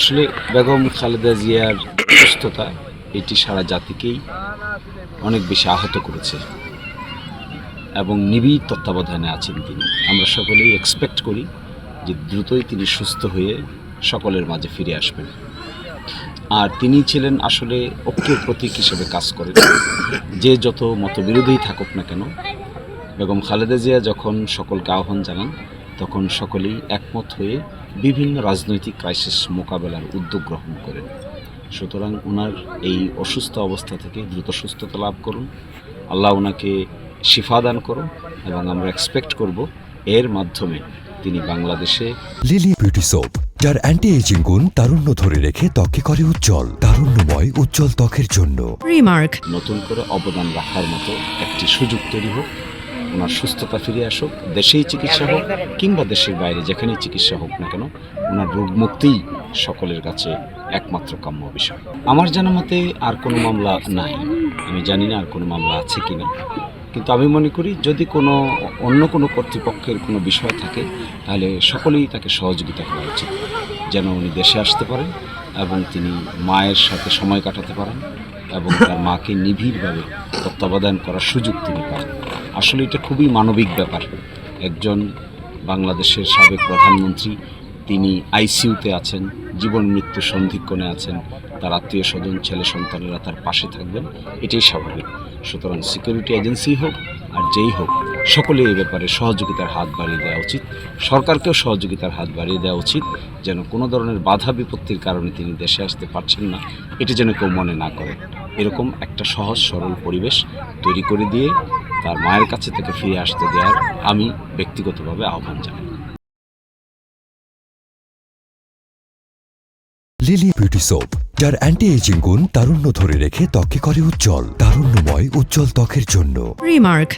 আসলে বেগম খালেদা জিয়ার সুস্থতা এটি সারা জাতিকেই অনেক বেশি আহত করেছে এবং নিবিড় তত্ত্বাবধানে আছেন তিনি। আমরা সকলেই এক্সপেক্ট করি যে দ্রুতই তিনি সুস্থ হয়ে সকলের মাঝে ফিরে আসবেন। আর তিনি ছিলেন আসলে ঐক্যের প্রতীক হিসেবে কাজ করেন। যে যত মতবিরোধী থাকুক না কেন, বেগম খালেদা জিয়া যখন সকলকে আহ্বান জানান তখন সকলেই একমত হয়ে বিভিন্ন রাজনৈতিক ক্রাইসিস মোকাবেলার উদ্যোগ গ্রহণ করেন। সুতরাং ওনার এই অসুস্থ অবস্থা থেকে দ্রুত সুস্থতা লাভ করুন। আল্লাহ ওনাকে শিফা দান করুন এবং আমরা এক্সপেক্ট করব এর মাধ্যমে তিনি বাংলাদেশে লিলি বিউটি সোপ যার অ্যান্টি এজিং গুণ তারুণ্য ধরে রেখে ত্বকে করে উজ্জ্বল তারুণ্যময় উজ্জ্বল ত্বকের জন্য। Remark. নতুন করে অবদান রাখার মতো একটি সুযোগ তৈরি হোক। ওনার সুস্থতা ফিরে আসুক, দেশেই চিকিৎসা হোক কিংবা দেশের বাইরে যেখানেই চিকিৎসা হোক না কেন, ওনার রোগ মুক্তিই সকলের কাছে একমাত্র কাম্য বিষয়। আমার জানা মতে আর কোনো মামলা নাই। আমি জানি না আর কোনো মামলা আছে কি না কিন্তু আমি মনে করি যদি কোনো অন্য কোনো কর্তৃপক্ষের কোনো বিষয় থাকে, তাহলে সকলেই তাকে সহযোগিতা করা উচিত। যেন উনি দেশে আসতে পারেন এবং তিনি মায়ের সাথে সময় কাটাতে পারেন এবং তার মাকে নিবিড়ভাবে তত্ত্বাবধান করার সুযোগ তিনি পান। আসলে এটা খুবই মানবিক ব্যাপার। একজন বাংলাদেশের সাবেক প্রধানমন্ত্রী, তিনি আইসিইউতে আছেন, জীবন মৃত্যু সন্ধিক্ষণে আছেন, তার আত্মীয় স্বজন, ছেলে সন্তানেরা তার পাশে থাকবেন, এটাই স্বাভাবিক। সুতরাং সিকিউরিটি এজেন্সি হোক আর যেই হোক সকলে এই ব্যাপারে সহযোগিতার হাত বাড়িয়ে দেওয়া উচিত। সরকারকেও সহযোগিতার হাত বাড়িয়ে দেওয়া উচিত, যেন কোনো ধরনের বাধা বিপত্তির কারণে তিনি দেশে আসতে পারছেন না, এটি যেন কেউ মনে না করে। এরকম একটা সহজ, সরল পরিবেশ তৈরি করে দিয়ে তার মায়ের কাছে থেকে ফিরে আসতে দেওয়ার আমি ব্যক্তিগতভাবে আহ্বান জানাই লিলি বিউটি সোপ যার অ্যান্টি এজিং গুণ তারুণ্য ধরে রেখে ত্বকে করে উজ্জ্বল তারুণ্যময় উজ্জ্বল ত্বকের জন্য Remark.